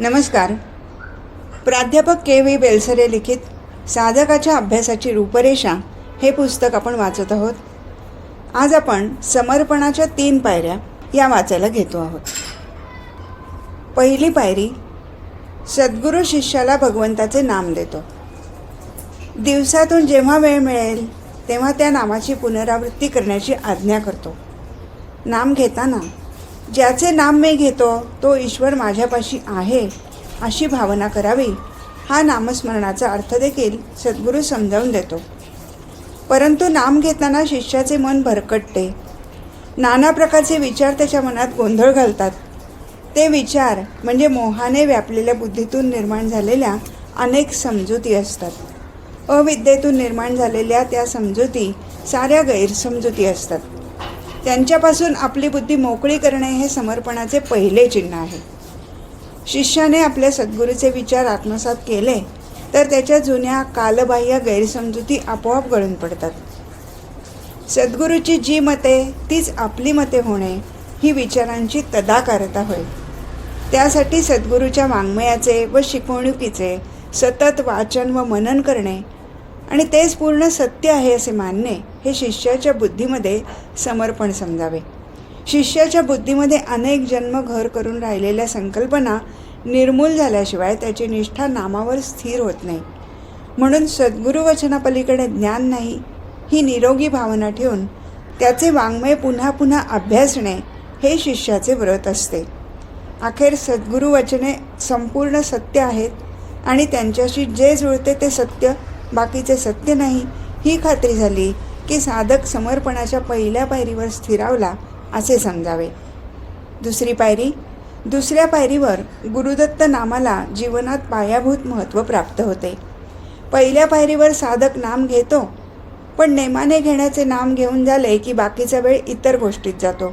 नमस्कार. प्राध्यापक K V Belsare लिखित साधकाच्या अभ्यासाची रूपरेषा हे पुस्तक आपण वाचत आहोत. आज आपण समर्पणाच्या तीन पायऱ्या या वाचायला घेतो आहोत. पहिली पायरी सद्गुरू शिष्याला भगवंताचे नाम देतो. दिवसातून जेव्हा वेळ मिळेल तेव्हा त्या नामाची पुनरावृत्ती करण्याची आज्ञा करतो. नाम घेताना ज्याचे नाम मी घेतो तो ईश्वर माझ्यापाशी आहे अशी भावना करावी. हा नामस्मरणाचा अर्थ देखील सद्गुरू समजावून देतो. परंतु नाम घेताना शिष्याचे मन भरकटते. नाना प्रकारचे विचार त्याच्या मनात गोंधळ घालतात. ते विचार म्हणजे मोहाने व्यापलेल्या बुद्धीतून निर्माण झालेल्या अनेक समजुती असतात. अविद्येतून निर्माण झालेल्या त्या समजुती साऱ्या गैरसमजुती असतात. त्यांच्यापासून आपली बुद्धी मोकळी करणे हे समर्पणाचे पहिले चिन्ह आहे. शिष्याने आपल्या सद्गुरूचे विचार आत्मसात केले तर त्याच्या जुन्या कालबाह्य गैरसमजुती आपोआप गळून पडतात. सद्गुरूची जी मते तीच आपली मते होणे ही विचारांची तदाकारता होय. त्यासाठी सद्गुरूच्या वाङ्मयाचे व शिकवणुकीचे सतत वाचन व मनन करणे आणि तेच पूर्ण सत्य आहे असे मानणे हे शिष्याच्या बुद्धीमध्ये समर्पण समजावे. शिष्याच्या बुद्धीमध्ये अनेक जन्म घर करून राहिलेल्या संकल्पना निर्मूल झाल्याशिवाय त्याची निष्ठा नामावर स्थिर होत नाही. म्हणून सद्गुरुवचनापलीकडे ज्ञान नाही ही निरोगी भावना ठेवून त्याचे वाङ्मय पुन्हा पुन्हा अभ्यासणे हे शिष्याचे व्रत असते. अखेर सद्गुरुवचने संपूर्ण सत्य आहेत आणि त्यांच्याशी जे जुळते ते सत्य बाकीचे सत्य नाही ही खात्री झाली की साधक समर्पणाच्या पहिल्या पायरीवर स्थिरावला असे समजावे. दुसरी पायरी दुसऱ्या पायरीवर गुरुदत्त नामाला जीवनात पायाभूत महत्त्व प्राप्त होते. पहिल्या पायरीवर साधक नाम घेतो पण नेमाने घेण्याचे नाम घेऊन झाले की बाकीचा वेळ इतर गोष्टीत जातो.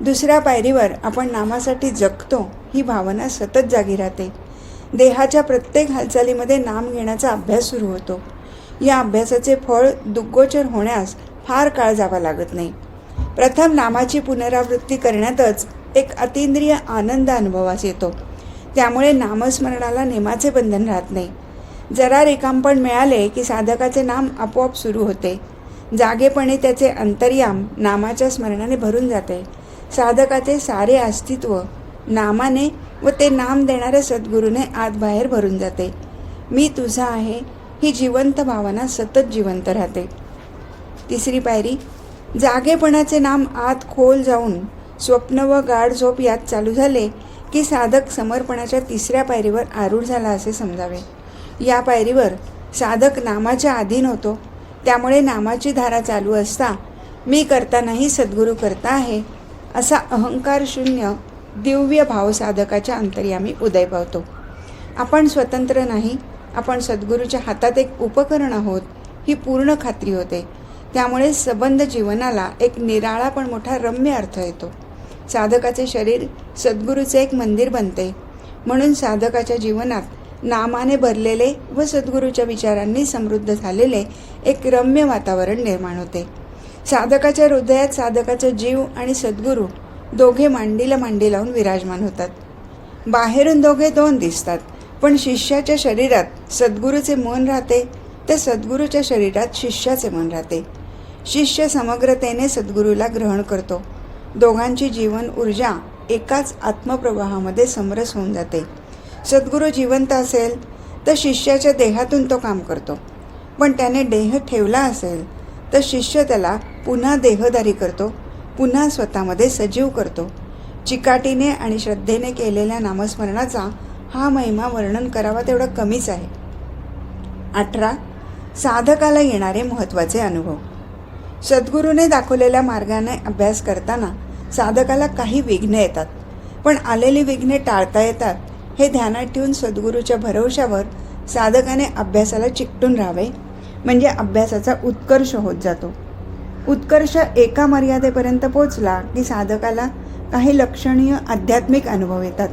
दुसऱ्या पायरीवर आपण नामासाठी जगतो ही भावना सतत जागी राहते. देहाच्या प्रत्येक हालचालीमध्ये नाम घेण्याचा अभ्यास सुरू होतो. या अभ्यासाचे फळ दुग्गोचर होण्यास फार काळ जावा लागत नाही. प्रथम नामाची पुनरावृत्ती करण्यातच एक अतिंद्रिय आनंद अनुभवास येतो. त्यामुळे नामस्मरणाला नेमाचे बंधन राहत नाही. जरा रेखांपण मिळाले की साधकाचे नाम आपोआप सुरू होते. जागेपणे त्याचे अंतर्याम नामाच्या स्मरणाने भरून जाते. साधकाचे सारे अस्तित्व नामाने व ते नाम देणाऱ्या सद्गुरूने आत बाहेर भरून जाते. मी तुझा आहे ही जिवंत भावना सतत जिवंत राहते. तिसरी पायरी जागेपणाचे नाम आत खोल जाऊन स्वप्न व गाढ झोप यात चालू झाले की साधक समर्पणाच्या तिसऱ्या पायरीवर आरूढ झाला असे समजावे. या पायरीवर साधक नामाच्या अधीन होतो. त्यामुळे नामाची धारा चालू असता मी करतानाही सद्गुरू करता आहे असा अहंकार शून्य दिव्य भाव साधकाच्या अंतर्यामी उदय पावतो. आपण स्वतंत्र नाही आपण सद्गुरूच्या हातात एक उपकरण आहोत ही पूर्ण खात्री होते. त्यामुळे सबंध जीवनाला एक निराळा पण मोठा रम्य अर्थ येतो. साधकाचे शरीर सद्गुरूचे एक मंदिर बनते. म्हणून साधकाच्या जीवनात नामाने भरलेले व सद्गुरूच्या विचारांनी समृद्ध झालेले एक रम्य वातावरण निर्माण होते. साधकाच्या हृदयात साधकाचा जीव आणि सद्गुरू दोघे मांडीला मांडी लावून विराजमान होतात. बाहेरून दोघे दोन दिसतात. पण शिष्याच्या शरीरात सद्गुरूचे मन राहते ते सद्गुरूच्या शरीरात शिष्याचे मन राहते. शिष्य समग्रतेने सद्गुरूला ग्रहण करतो. दोघांची जीवन ऊर्जा एकाच आत्मप्रवाहामध्ये समरस होऊन जाते. सद्गुरू जिवंत असेल तर शिष्याच्या देहातून तो काम करतो. पण त्याने देह ठेवला असेल तर शिष्य त्याला पुन्हा देहदारी करतो पुन्हा स्वतःमध्ये सजीव करतो. चिकाटीने आणि श्रद्धेने केलेल्या नामस्मरणाचा हा महिमा वर्णन करावा तेवढा कमीच आहे. अठरा साधकाला येणारे महत्त्वाचे अनुभव. सद्गुरूने दाखवलेल्या मार्गाने अभ्यास करताना साधकाला काही विघ्ने येतात पण आलेली विघ्ने टाळता येतात हे ध्यानात ठेवून सद्गुरूच्या भरवशावर साधकाने अभ्यासाला चिकटून राहावे म्हणजे अभ्यासाचा उत्कर्ष होत जातो. उत्कर्ष एका मर्यादेपर्यंत पोचला की साधकाला काही लक्षणीय आध्यात्मिक अनुभव येतात.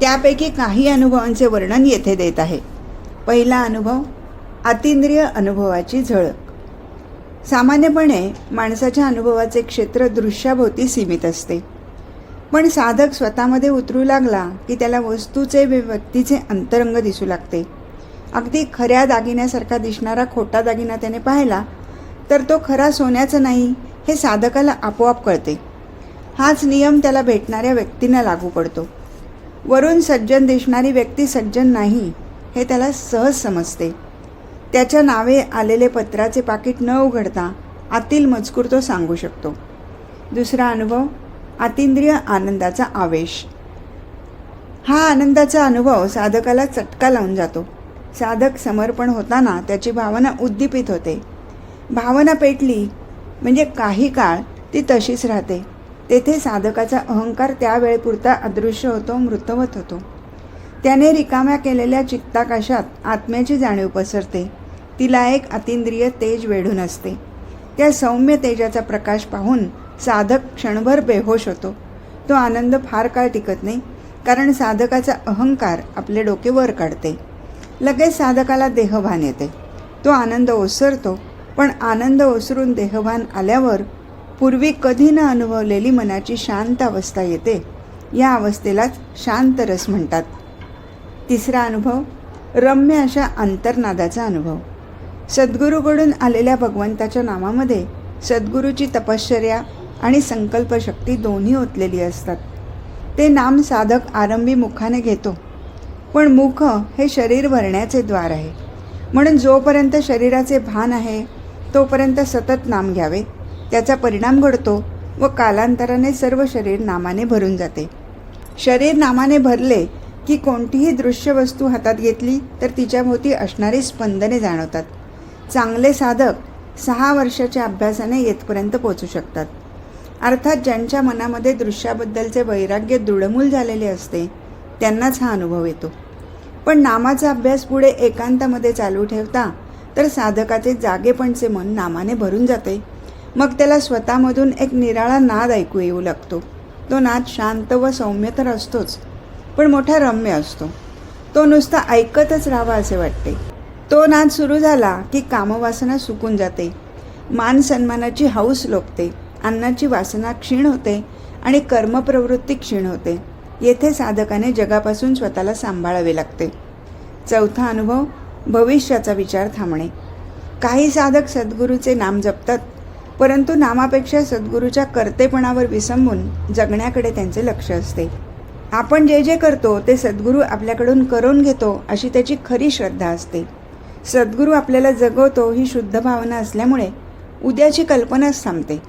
त्यापैकी काही अनुभवांचे वर्णन येथे देत आहे. पहिला अनुभव अतिंद्रिय अनुभवाची झळक. सामान्यपणे माणसाच्या अनुभवाचे क्षेत्र दृश्याभोवती सीमित असते. पण साधक स्वतःमध्ये उतरू लागला की त्याला वस्तूचे व व्यक्तीचे अंतरंग दिसू लागते. अगदी खऱ्या दागिन्यासारखा दिसणारा खोटा दागिना त्याने पाहिला तर तो खरा सोन्याचा नाही हे साधकाला आपोआप कळते. हाच नियम त्याला भेटणाऱ्या व्यक्तींना लागू पडतो. वरून सज्जन दिसणारी व्यक्ती सज्जन नाही हे त्याला सहज समजते. त्याच्या नावे आलेले पत्राचे पाकिट न उघडता आतील मजकूर तो सांगू शकतो. दुसरा अनुभव आतिंद्रिय आनंदाचा आवेश. हा आनंदाचा अनुभव साधकाला चटका लावून जातो. साधक समर्पण होताना त्याची भावना उद्दीपित होते. भावना पेटली म्हणजे काही काळ ती तशीच राहते. तेथे साधकाचा अहंकार त्यावेळेपुरता अदृश्य होतो मृतवत होतो. त्याने रिकाम्या केलेल्या चित्ताकाशात आत्म्याची जाणीव पसरते. तिला एक अतिंद्रिय तेज वेढून असते. त्या सौम्य तेजाचा प्रकाश पाहून साधक क्षणभर बेहोश होतो. तो आनंद फार काळ टिकत नाही कारण साधकाचा अहंकार आपले डोके वर काढते. लगेच साधकाला देहभान येते. तो आनंद ओसरतो पण आनंद ओसरून देहभान आल्यावर पूर्वी कधी न अनुभवलेली मनाची शांत अवस्था येते. या अवस्थेलाच शांत रस म्हणतात. तिसरा अनुभव रम्य अशा अंतर्नादाचा अनुभव. सद्गुरूकडून आलेल्या भगवंताच्या नामामध्ये सद्गुरूची तपश्चर्या आणि संकल्पशक्ती दोन्ही ओतलेली असतात. ते नाम साधक आरंभी मुखाने घेतो. पण मुख हे शरीर भरण्याचे द्वार आहे. म्हणून जोपर्यंत शरीराचे भान आहे तोपर्यंत सतत नाम घ्यावे त्याचा परिणाम घडतो व कालांतराने सर्व शरीर नामाने भरून जाते. शरीर नामाने भरले की कोणतीही दृश्य वस्तू हातात घेतली तर तिच्याभोवती असणारी स्पंदने जाणवतात. चांगले साधक सहा वर्षाच्या अभ्यासाने येथपर्यंत पोचू शकतात. अर्थात ज्यांच्या मनामध्ये दृश्याबद्दलचे वैराग्य दृढमूल झालेले असते त्यांनाच हा अनुभव येतो. पण नामाचा अभ्यास पुढे एकांतामध्ये चालू ठेवता तर साधकाचे जागेपणचे मन नामाने भरून जाते. मग त्याला स्वतःमधून एक निराळा नाद ऐकू येऊ लागतो. तो नाद शांत व सौम्य तर असतोच पण मोठा रम्य असतो. तो नुसता ऐकतच राहावा असे वाटते. तो नाद सुरू झाला की कामवासना सुकून जाते. मान सन्मानाची हौस लोकते अन्नाची वासना क्षीण होते आणि कर्मप्रवृत्ती क्षीण होते. येथे साधकाने जगापासून स्वतःला सांभाळावे लागते. चौथा अनुभव भविष्याचा विचार थांबणे. काही साधक सद्गुरूचे नाम जपतात परंतु नामापेक्षा सद्गुरूच्या कर्तेपणावर विसंबून जगण्याकडे त्यांचे लक्ष असते. आपण जे जे करतो ते सद्गुरू आपल्याकडून करून घेतो अशी त्याची खरी श्रद्धा असते. सद्गुरू आपल्याला जगवतो ही शुद्ध भावना असल्यामुळे उद्याची कल्पनाच थांबते.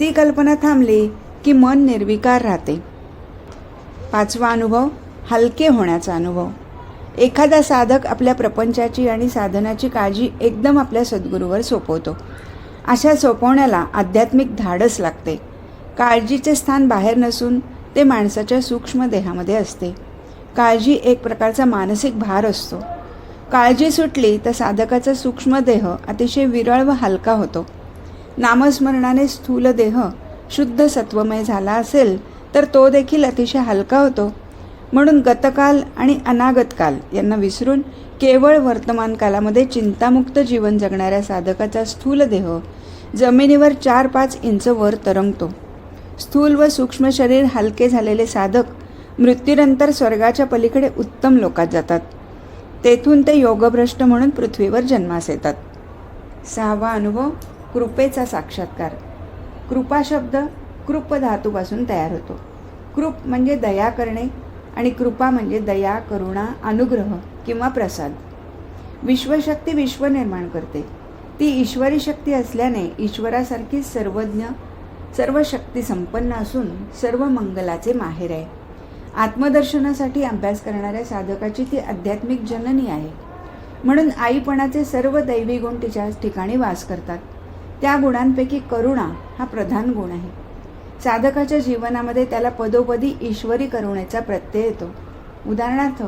ती कल्पना थांबली की मन निर्विकार राहते. पाचवा अनुभव हलके होण्याचा अनुभव. एखादा साधक आपल्या प्रपंचाची आणि साधनाची काळजी एकदम आपल्या सद्गुरूवर सोपवतो. अशा सोपवण्याला आध्यात्मिक धाडस लागते. काळजीचे स्थान बाहेर नसून ते माणसाच्या सूक्ष्म देहामध्ये असते. काळजी एक प्रकारचा मानसिक भार असतो. काळजी सुटली तर साधकाचा सूक्ष्म देह अतिशय विरळ व हलका होतो. नामस्मरणाने स्थूल देह शुद्ध सत्वमय झाला असेल तर तो देखील अतिशय हलका होतो. म्हणून गतकाल आणि अनागत काल यांना विसरून केवळ वर्तमान कालामध्ये चिंतामुक्त जीवन जगणाऱ्या साधकाचा स्थूल देह जमिनीवर चार पाच इंच वर तरंगतो. स्थूल व सूक्ष्म शरीर हलके झालेले साधक मृत्यूनंतर स्वर्गाच्या पलीकडे उत्तम लोकात जातात. तेथून ते योगभ्रष्ट म्हणून पृथ्वीवर जन्मास येतात. सहावा अनुभव कृपेचा साक्षात्कार. कृपा शब्द कृप धातूपासून तयार होतो. कृप म्हणजे दया करणे आणि कृपा म्हणजे दया करुणा अनुग्रह. किंवा प्रसाद. विश्वशक्ती विश्व निर्माण करते. ती ईश्वरी शक्ती असल्याने ईश्वरासारखी सर्वज्ञ सर्व शक्ती संपन्न असून सर्व मंगलाचे माहेर आहे. आत्मदर्शनासाठी अभ्यास करणाऱ्या साधकाची ती आध्यात्मिक जननी आहे. म्हणून आईपणाचे सर्व दैवी गुण तिच्या ठिकाणी वास करतात. त्या गुणांपैकी करुणा हा प्रधान गुण आहे. साधकाच्या जीवनामध्ये त्याला पदोपदी ईश्वरी करुणेचा प्रत्यय येतो. उदाहरणार्थ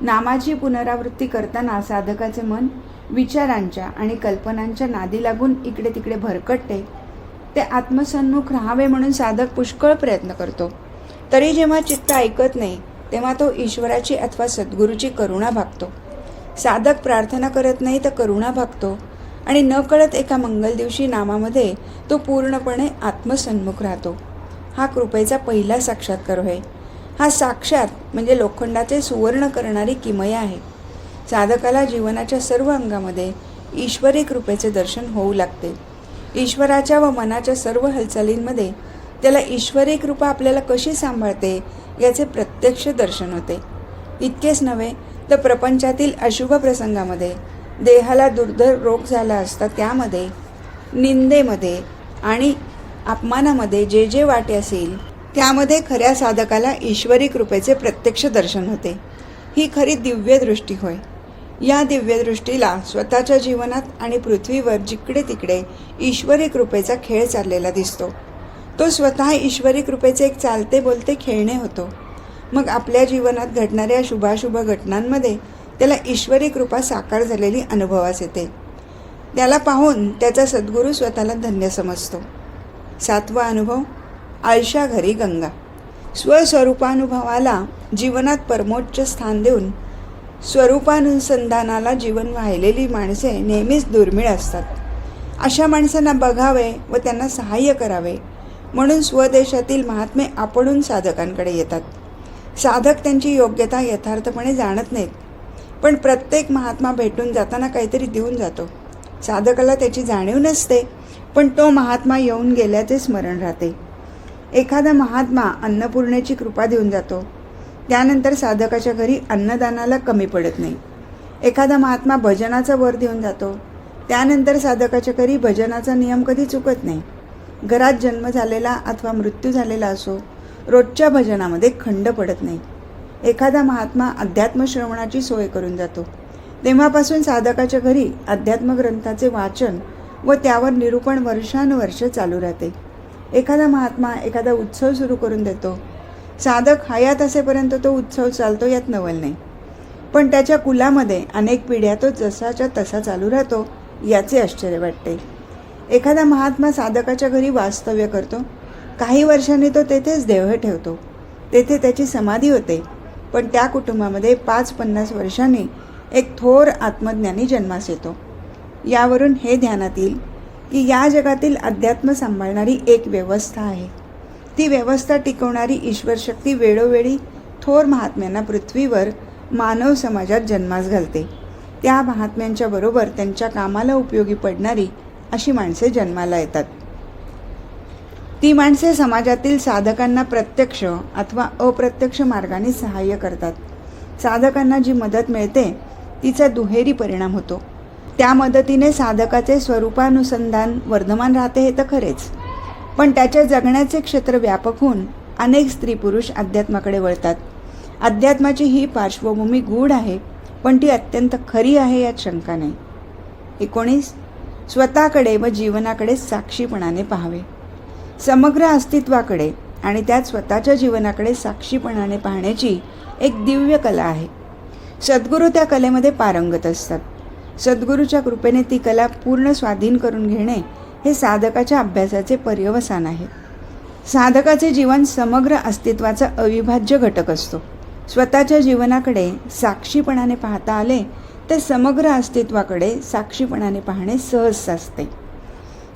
नामाची पुनरावृत्ती करताना साधकाचे मन विचारांच्या आणि कल्पनांच्या नादी लागून इकडे तिकडे भरकटते ते आत्मसन्मुख राहावे म्हणून साधक पुष्कळ प्रयत्न करतो. तरी जेव्हा चित्त ऐकत नाही तेव्हा तो ईश्वराची अथवा सद्गुरूची करुणा भागतो. साधक प्रार्थना करत नाही तर करुणा भागतो आणि न कळत एका मंगल दिवशी नामामध्ये तो पूर्णपणे आत्मसन्मुख राहतो. हा कृपेचा पहिला साक्षात्कार होय. हा साक्षात म्हणजे लोखंडाचे सुवर्ण करणारी किमया आहे. साधकाला जीवनाच्या सर्व अंगामध्ये ईश्वरी कृपेचे दर्शन होऊ लागते. ईश्वराच्या व मनाच्या सर्व हालचालींमध्ये त्याला ईश्वरी कृपा आपल्याला कशी सांभाळते याचे प्रत्यक्ष दर्शन होते. इतकेच नव्हे तर प्रपंचातील अशुभ प्रसंगामध्ये देहाला दुर्धर रोग झाला असता त्यामध्ये निंदेमध्ये आणि अपमानामध्ये जे जे वाटे असेल त्यामध्ये खऱ्या साधकाला ईश्वरी कृपेचे प्रत्यक्ष दर्शन होते. ही खरी दिव्यदृष्टी होय. या दिव्यदृष्टीला स्वतःच्या जीवनात आणि पृथ्वीवर जिकडे तिकडे ईश्वरी कृपेचा खेळ चाललेला दिसतो. तो स्वतः ईश्वरी कृपेचे एक चालते बोलते खेळणे होतो. मग आपल्या जीवनात घडणाऱ्या शुभाशुभ घटनांमध्ये त्याला ईश्वरी कृपा साकार झालेली अनुभवास येते. त्याला पाहून त्याचा सद्गुरू स्वतःला धन्य समजतो. सातवा अनुभव आळशा घरी गंगा. स्वस्वरूपानुभवाला जीवनात परमोच्च स्थान देऊन स्वरूपानुसंधानाला जीवन वाहिलेली माणसे नेहमीच दुर्मिळ असतात. अशा माणसांना बघावे व त्यांना सहाय्य करावे म्हणून स्वदेशातील महात्मे आपणून साधकांकडे येतात. साधक त्यांची योग्यता यथार्थपणे जाणत नाहीत पण प्रत्येक महात्मा भेटून जाताना काहीतरी देऊन जातो. साधकाला त्याची जाणीव नसते पण तो महात्मा येऊन गेल्याचे स्मरण राहते. एखादा महात्मा अन्नपूर्णेची कृपा देऊन जातो. त्यानंतर साधकाच्या घरी अन्नदानाला कमी पडत नाही. एखादा महात्मा भजनाचा वर देऊन जातो. त्यानंतर साधकाच्या घरी भजनाचा नियम कधी चुकत नाही. घरात जन्म झालेला अथवा मृत्यू झालेला असो रोजच्या भजनामध्ये खंड पडत नाही. एखादा महात्मा अध्यात्म श्रवणाची सोय करून जातो. तेव्हापासून साधकाच्या घरी अध्यात्म ग्रंथाचे वाचन व त्यावर निरूपण वर्षानुवर्ष चालू राहते. एखादा महात्मा एखादा उत्सव सुरू करून देतो. साधक हयात असेपर्यंत तो उत्सव चालतो यात नवल नाही. पण त्याच्या कुलामध्ये अनेक पिढ्या तो जसाच्या तसा चालू राहतो याचे आश्चर्य वाटते. एखादा महात्मा साधकाच्या घरी वास्तव्य करतो. काही वर्षांनी तो तेथेच देह ठेवतो. तेथे त्याची समाधी होते. पण त्या कुटुंबामध्ये पाच पन्नास वर्षांनी एक थोर आत्मज्ञानी जन्मास येतो. यावरून हे ध्यानात येईल की या जगातील अध्यात्म सांभाळणारी एक व्यवस्था आहे. ती व्यवस्था टिकवणारी ईश्वरशक्ती वेळोवेळी थोर महात्म्यांना पृथ्वीवर मानव समाजात जन्मास घालते. त्या महात्म्यांच्या बरोबर त्यांच्या कामाला उपयोगी पडणारी अशी माणसे जन्माला येतात. ती माणसे समाजातील साधकांना प्रत्यक्ष अथवा अप्रत्यक्ष मार्गाने सहाय्य करतात. साधकांना जी मदत मिळते तिचा दुहेरी परिणाम होतो. त्या मदतीने साधकाचे स्वरूपानुसंधान वर्धमान राहते हे तर खरेच. पण त्याच्या जगण्याचे क्षेत्र व्यापक होऊन अनेक स्त्री पुरुष अध्यात्माकडे वळतात. अध्यात्माची ही पार्श्वभूमी गूढ आहे पण ती अत्यंत खरी आहे यात शंका नाही. एकोणीस स्वतःकडे व जीवनाकडे साक्षीपणाने पाहावे. समग्र अस्तित्वाकडे आणि त्यात स्वतःच्या जीवनाकडे साक्षीपणाने पाहण्याची एक दिव्य कला आहे. सद्गुरू त्या कलेमध्ये पारंगत असतात. सद्गुरूच्या कृपेने ती कला पूर्ण स्वाधीन करून घेणे हे साधकाच्या अभ्यासाचे पर्यवसान आहे. साधकाचे जीवन समग्र अस्तित्वाचा अविभाज्य घटक असतो. स्वतःच्या जीवनाकडे साक्षीपणाने पाहता आले तर समग्र अस्तित्वाकडे साक्षीपणाने पाहणे सहज असते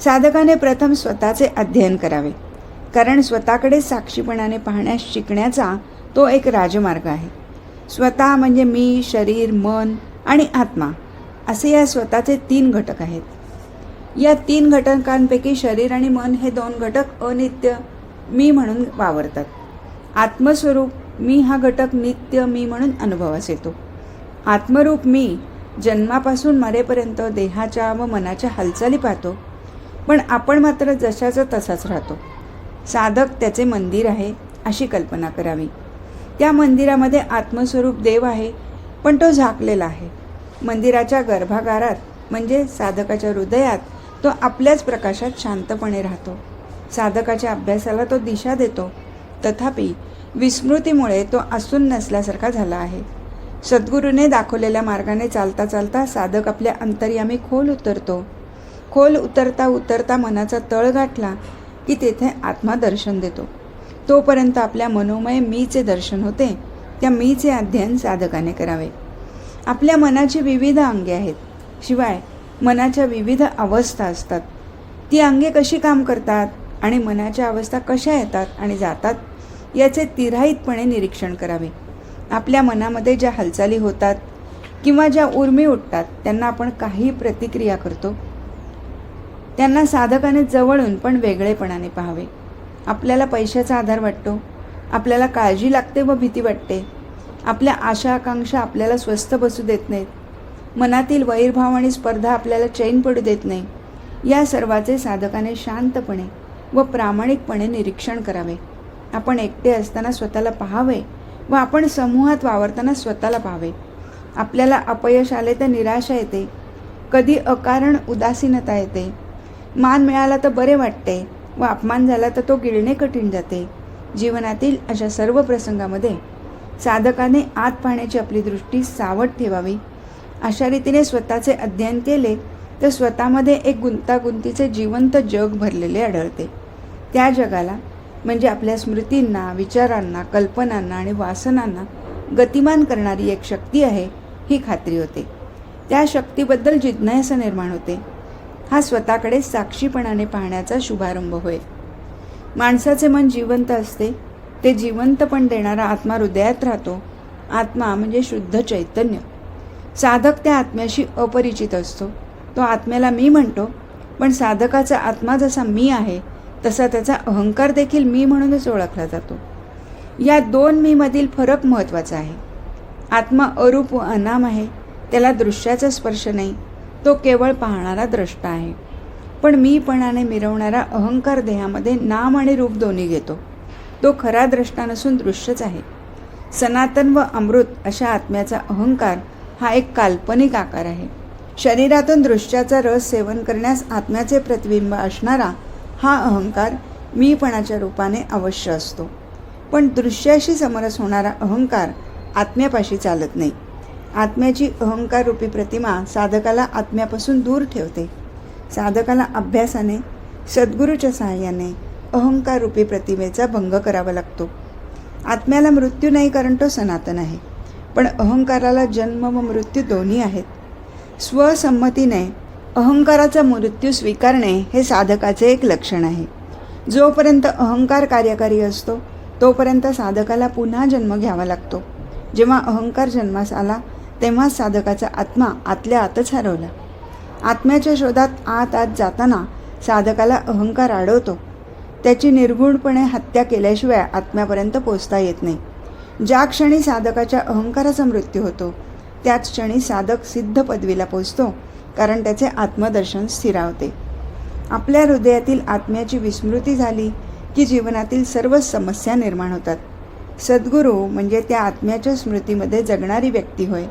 साधकाने प्रथम स्वतःचे अध्ययन करावे. कारण स्वतःकडे साक्षीपणाने पाहण्यास शिकण्याचा तो एक राजमार्ग आहे. स्वतः म्हणजे मी शरीर मन आणि आत्मा. असे या स्वतःचे तीन घटक आहेत. या तीन घटकांपैकी शरीर आणि मन हे दोन घटक अनित्य मी म्हणून वावरतात. आत्मस्वरूप मी हा घटक नित्य मी म्हणून अनुभवास येतो. आत्मरूप मी जन्मापासून मरेपर्यंत देहाच्या व मनाच्या हालचाली पाहतो. पण आपण मात्र जशाचा तसाच राहतो. साधक त्याचे मंदिर आहे अशी कल्पना करावी. त्या मंदिरामध्ये आत्मस्वरूप देव आहे पण तो झाकलेला आहे. मंदिराच्या गर्भागारात म्हणजे साधकाच्या हृदयात तो आपल्याच प्रकाशात शांतपणे राहतो. साधकाच्या अभ्यासाला तो दिशा देतो. तथापि विस्मृतीमुळे तो असून नसल्यासारखा झाला आहे. सद्गुरूने दाखवलेल्या मार्गाने चालता चालता साधक आपल्या अंतर्यामी खोल उतरतो. खोल उतरता उतरता मनाचा तळ गाठला की तेथे आत्मा दर्शन देतो. तोपर्यंत आपल्या मनोमय मीचे दर्शन होते. त्या मीचे अध्ययन साधकाने करावे. आपल्या मनाची विविध अंगे आहेत. शिवाय मनाच्या विविध अवस्था असतात. ती अंगे कशी काम करतात आणि मनाच्या अवस्था कशा येतात आणि जातात याचे तिराईतपणे निरीक्षण करावे. आपल्या मनामध्ये ज्या हालचाली होतात किंवा ज्या उर्मी उठतात त्यांना आपण काही प्रतिक्रिया करतो. त्यांना साधकाने जवळून पण वेगळेपणाने पाहावे. आपल्याला पैशाचा आधार वाटतो. आपल्याला काळजी लागते व भीती वाटते. आपल्या आशा आकांक्षा आपल्याला स्वस्थ बसू देत नाहीत. मनातील वैरभाव आणि स्पर्धा आपल्याला चैन पडू देत नाही. या सर्वाचे साधकाने शांतपणे व प्रामाणिकपणे निरीक्षण करावे. आपण एकटे असताना स्वतःला पाहावे व आपण समूहात वावरताना स्वतःला पाहावे. आपल्याला अपयश आले तर निराशा येते. कधी अकारण उदासीनता येते. मान मिळाला तर बरे वाटते व अपमान झाला तर तो गिळणे कठीण जाते. जीवनातील अशा सर्व प्रसंगामध्ये साधकाने आत पाहण्याची आपली दृष्टी सावध ठेवावी. अशा रीतीने स्वतःचे अध्ययन केले तर स्वतःमध्ये एक गुंतागुंतीचे जिवंत जग भरलेले आढळते. त्या जगाला म्हणजे आपल्या स्मृतींना विचारांना कल्पनांना आणि वासनांना गतिमान करणारी एक शक्ती आहे ही खात्री होते. त्या शक्तीबद्दल जिज्ञासा निर्माण होते. हा स्वतःकडे साक्षीपणाने पाहण्याचा शुभारंभ होय. माणसाचे मन जिवंत असते ते जिवंतपण देणारा आत्मा हृदयात राहतो. आत्मा म्हणजे शुद्ध चैतन्य. साधक त्या आत्म्याशी अपरिचित असतो. तो आत्म्याला मी म्हणतो पण साधकाचा आत्मा जसा मी आहे तसा त्याचा अहंकार देखील मी म्हणूनच ओळखला जातो. या दोन मीमधील फरक महत्त्वाचा आहे. आत्मा अरूप व अनाम आहे त्याला दृश्याचा स्पर्श नाही तो केवळ पाहणारा द्रष्टा आहे. पण मीपणाने मिरवणारा अहंकार देहामध्ये नाम आणि रूप दोन्ही घेतो. तो खरा द्रष्टा नसून दृश्यच आहे. सनातन व अमृत अशा आत्म्याचा अहंकार हा एक काल्पनिक आकार आहे. शरीरातून दृश्याचा रस सेवन करण्यास आत्म्याचे प्रतिबिंब असणारा हा अहंकार मीपणाच्या रूपाने अवश्य असतो. पण दृश्याशी समरस होणारा अहंकार आत्म्यापाशी चालत नाही. आत्म्याची अहंकार रूपी प्रतिमा साधकाला आत्म्यापासून दूर ठेवते. साधकाला अभ्यासाने सद्गुरूच्या सहाय्याने अहंकार रूपी प्रतिमेचा भंग करावा लागतो. आत्म्याला मृत्यू नाही कारण तो सनातन आहे. पण अहंकाराला जन्म व मृत्यू दोन्ही आहेत. स्वसंमतीने अहंकाराचा मृत्यू स्वीकारणे हे साधकाचे एक लक्षण आहे. जोपर्यंत अहंकार कार्यकारी असतो तोपर्यंत साधकाला पुन्हा जन्म घ्यावा लागतो. जेव्हा अहंकार जन्मास आला तेव्हा साधकाचा आत्मा आतल्या आतच हरवला. आत्म्याच्या शोधात आत आत जाताना साधकाला अहंकार अडवतो त्याची निर्गुणपणे हत्या केल्याशिवाय आत्म्यापर्यंत पोचता येत नाही. ज्या क्षणी साधकाच्या अहंकाराचा मृत्यू होतो त्याच क्षणी साधक सिद्ध पदवीला पोचतो कारण त्याचे आत्मदर्शन स्थिरावते. आपल्या हृदयातील आत्म्याची विस्मृती झाली की जीवनातील सर्वच समस्या निर्माण होतात. सद्गुरू म्हणजे त्या आत्म्याच्या स्मृतीमध्ये जगणारी व्यक्ती होय.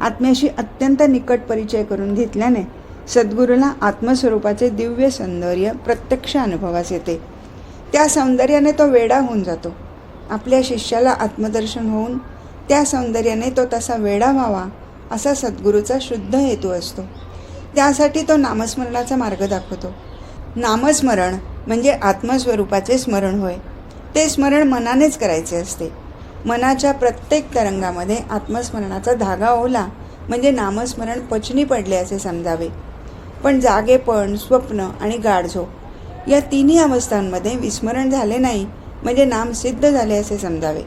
आत्म्याशी अत्यंत निकट परिचय करून घेतल्याने सद्गुरूला आत्मस्वरूपाचे दिव्य सौंदर्य प्रत्यक्ष अनुभवास येते. त्या सौंदर्याने तो वेडा होऊन जातो. आपल्या शिष्याला आत्मदर्शन होऊन त्या सौंदर्याने तो तसा वेडा व्हावा असा सद्गुरूचा शुद्ध हेतू असतो. त्यासाठी तो नामस्मरणाचा मार्ग दाखवतो. नामस्मरण म्हणजे आत्मस्वरूपाचे स्मरण होय. ते स्मरण मनानेच करायचे असते. मनाच्या प्रत्येक तरंगामध्ये आत्मस्मरणाचा धागा ओला म्हणजे नामस्मरण पचनी पडले असे समजावे. पण जागेपण स्वप्न आणि गाढझोप या तिन्ही अवस्थांमध्ये विस्मरण झाले नाही म्हणजे नाम सिद्ध झाले असे समजावे.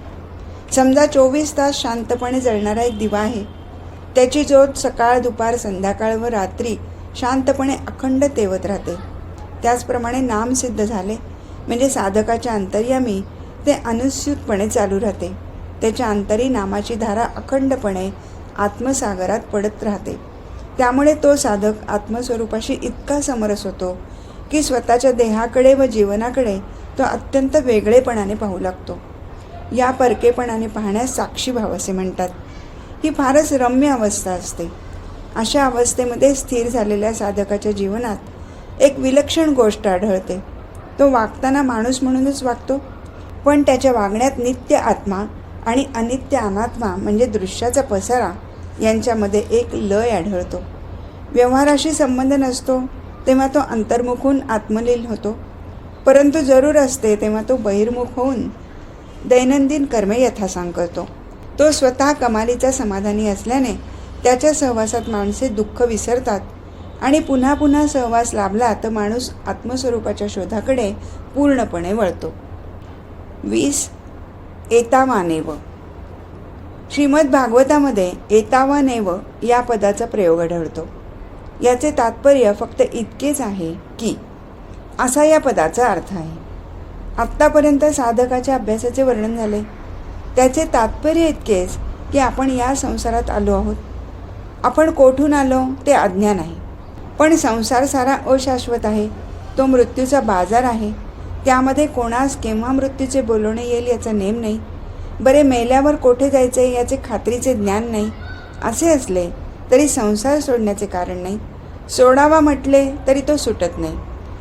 समजा चोवीस तास शांतपणे जळणारा एक दिवा आहे. त्याची ज्योत सकाळ दुपार संध्याकाळ व रात्री शांतपणे अखंड तेवत राहते. त्याचप्रमाणे नाम सिद्ध झाले म्हणजे साधकाच्या अंतर्यामी ते अनुस्यूतपणे चालू राहते. त्याच्या अंतरी नामाची धारा अखंडपणे आत्मसागरात पडत राहते. त्यामुळे तो साधक आत्मस्वरूपाशी इतका समरस होतो की स्वतःच्या देहाकडे व जीवनाकडे तो अत्यंत वेगळेपणाने पाहू लागतो. या परकेपणाने पाहण्यास साक्षी भाव असे म्हणतात. ही फारच रम्य अवस्था असते. अशा अवस्थेमध्ये स्थिर झालेल्या साधकाच्या जीवनात एक विलक्षण गोष्ट आढळते. तो वागताना माणूस म्हणूनच वागतो पण त्याच्या वागण्यात नित्य आत्मा आणि अनित्य अनात्मा म्हणजे दृश्याचा पसारा यांच्यामध्ये एक लय आढळतो. व्यवहाराशी संबंध नसतो तेव्हा तो अंतर्मुख होऊन आत्मलीन होतो. परंतु जरूर असते तेव्हा तो बहिर्मुख होऊन दैनंदिन कर्मे यथासांग करतो. तो स्वतः कमालीचा समाधानी असल्याने त्याच्या सहवासात माणसे दुःख विसरतात आणि पुन्हा पुन्हा सहवास लाभला तर माणूस आत्मस्वरूपाच्या शोधाकडे पूर्णपणे वळतो. वीस एतावानेव. श्रीमद भागवतामध्ये एतावानेव या पदाचा प्रयोग आढळतो. याचे तात्पर्य फक्त इतकेच आहे की असा या पदाचा अर्थ आहे. आत्तापर्यंत साधकाच्या अभ्यासाचे वर्णन झाले. त्याचे तात्पर्य इतकेच की आपण या संसारात आलो आहोत. आपण कोठून आलो ते अज्ञान आहे. पण संसार सारा अशाश्वत आहे. तो मृत्यूचा बाजार आहे. त्यामध्ये कोणास केव्हा मृत्यूचे बोलवणे येईल याचा नेम नाही. बरे मेल्यावर कोठे जायचे याचे खात्रीचे ज्ञान नाही. असे असले तरी संसार सोडण्याचे कारण नाही. सोडावा म्हटले तरी तो सुटत नाही.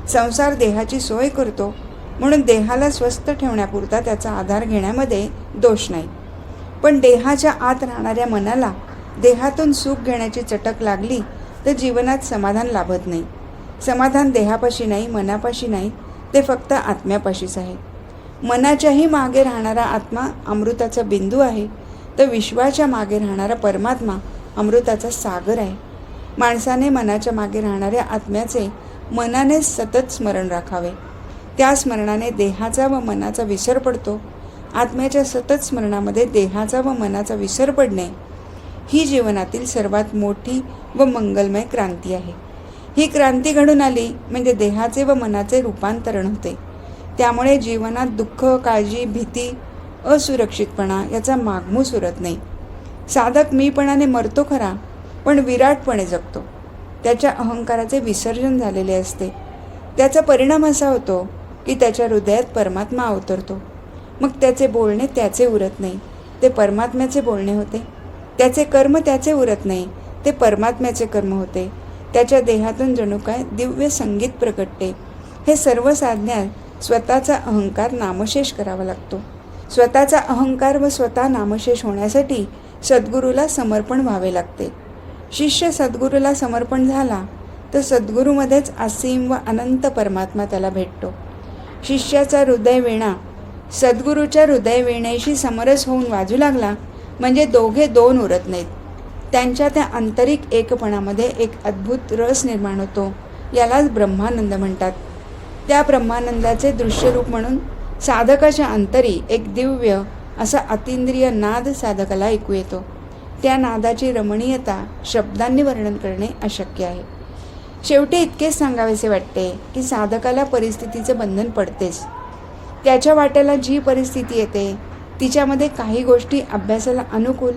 संसार देहाची सोय करतो म्हणून देहाला स्वस्थ ठेवण्यापुरता त्याचा आधार घेण्यामध्ये दोष नाही. पण देहाच्या आत राहणाऱ्या मनाला देहातून सुख घेण्याची चटक लागली तर जीवनात समाधान लाभत नाही. समाधान देहापाशी नाही मनापाशी नाही ते फक्त आत्म्यापाशीच आहे. मनाच्याही मागे राहणारा आत्मा अमृताचा बिंदू आहे तर विश्वाच्या मागे राहणारा परमात्मा अमृताचा सागर आहे. माणसाने मनाच्या मागे राहणाऱ्या आत्म्याचे मनाने सतत स्मरण राखावे. त्या स्मरणाने देहाचा व मनाचा विसर पडतो. आत्म्याच्या सतत स्मरणामध्ये देहाचा व मनाचा विसर पडणे ही जीवनातील सर्वात मोठी व मंगलमय क्रांती आहे. ही क्रांती घडून आली म्हणजे देहाचे व मनाचे रूपांतरण होते. त्यामुळे जीवनात दुःख काळजी भीती असुरक्षितपणा याचा मागमूस उरत नाही. साधक मीपणाने मरतो खरा पण विराटपणे जगतो. त्याच्या अहंकाराचे विसर्जन झालेले असते. त्याचा परिणाम असा होतो की त्याच्या हृदयात परमात्मा अवतरतो. मग त्याचे बोलणे त्याचे उरत नाही ते परमात्म्याचे बोलणे होते. त्याचे कर्म त्याचे उरत नाही ते परमात्म्याचे कर्म होते. त्याच्या देहातून जणू काय दिव्य संगीत प्रकटते. हे सर्व साधण्यात स्वतःचा अहंकार नामशेष करावा लागतो. स्वतःचा अहंकार व स्वतः नामशेष होण्यासाठी सद्गुरूला समर्पण व्हावे लागते. शिष्य सद्गुरूला समर्पण झाला तर सद्गुरूमध्येच असीम व अनंत परमात्मा त्याला भेटतो. शिष्याचा हृदयवेणा सद्गुरूच्या हृदयवेणेशी समरस होऊन वाजू लागला म्हणजे दोघे दोन उरत नाहीत. त्यांच्या त्या आंतरिक एकपणामध्ये एक अद्भुत रस निर्माण होतो यालाच ब्रह्मानंद म्हणतात. त्या ब्रह्मानंदाचे दृश्यरूप म्हणून साधकाच्या अंतरी एक दिव्य असा अतिंद्रिय नाद साधकाला ऐकू येतो. त्या नादाची रमणीयता शब्दांनी वर्णन करणे अशक्य आहे. शेवटी इतकेच सांगावेसे वाटते की साधकाला परिस्थितीचे बंधन पडतेच. त्याच्या वाट्याला जी परिस्थिती येते तिच्यामध्ये काही गोष्टी अभ्यासाला अनुकूल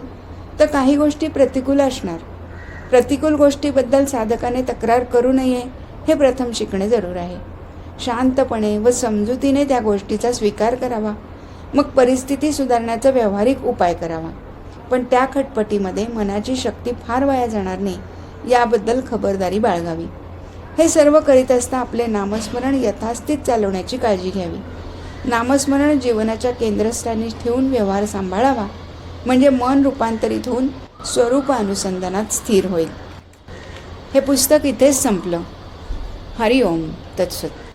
तर काही गोष्टी प्रतिकूल असणार. प्रतिकूल गोष्टीबद्दल साधकाने तक्रार करू नये हे प्रथम शिकणे जरूर आहे. शांतपणे व समजुतीने त्या गोष्टीचा स्वीकार करावा मग परिस्थिती सुधारण्याचा व्यावहारिक उपाय करावा. पण त्या खटपटीमध्ये मनाची शक्ती फार वाया जाणार नाही याबद्दल खबरदारी बाळगावी. हे सर्व करीत असता आपले नामस्मरण यथास्थित चालवण्याची काळजी घ्यावी. नामस्मरण जीवनाच्या केंद्रस्थानी ठेवून व्यवहार सांभाळावा म्हणजे मन रूपांतरित होऊन स्वरूप अनुसंधानात स्थिर होईल. हे पुस्तक इथेच संपलं. हरिओम तत्सत.